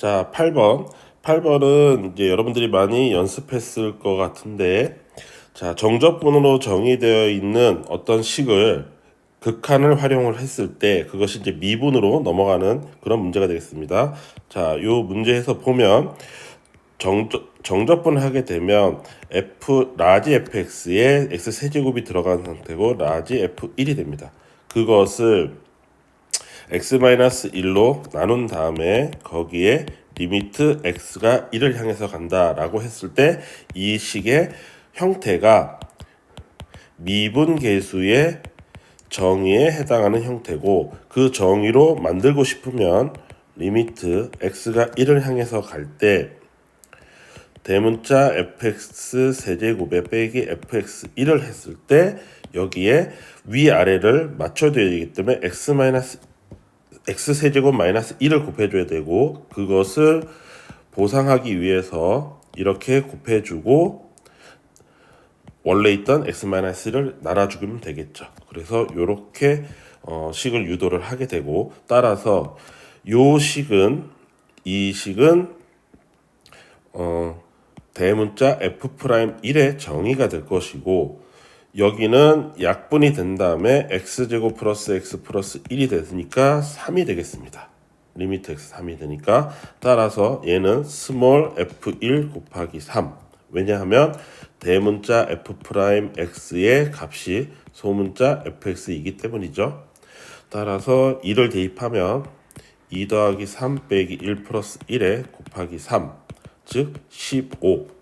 자, 8번. 8번은 이제 여러분들이 많이 연습했을 것 같은데, 자, 정적분으로 정의되어 있는 어떤 식을 극한을 활용을 했을 때 그것이 이제 미분으로 넘어가는 그런 문제가 되겠습니다. 자, 요 문제에서 보면 정적, 정적분을 하게 되면 f 라지 fx에 x 세제곱이 들어간 상태고 라지 f1이 됩니다. 그것을 x-1로 나눈 다음에 거기에 리미트 x가 1을 향해서 간다 라고 했을 때 이 식의 형태가 미분 계수의 정의에 해당하는 형태고 그 정의로 만들고 싶으면 리미트 x가 1을 향해서 갈 때 대문자 fx 세제곱에 빼기 fx 1을 했을 때 여기에 위아래를 맞춰줘야 되기 때문에 x 마이너스 x 세제곱 마이너스 1을 곱해줘야 되고 그것을 보상하기 위해서 이렇게 곱해주고 원래 있던 x 마이너스 1을 날아주면 되겠죠. 그래서 이렇게 어, 식을 유도를 하게 되고 따라서 요 식은 이 식은 어, 대문자 f 프라임 1의 정의가 될 것이고 여기는 약분이 된 다음에 x제곱 플러스 x 플러스 1이 됐으니까 3이 되겠습니다. 리미트 x 3이 되니까 따라서 얘는 스몰 f1 곱하기 3 왜냐하면 대문자 f 프라임 x의 값이 소문자 fx이기 때문이죠. 따라서 2를 대입하면 2 더하기 3 빼기 1 플러스 1에 곱하기 3 즉 15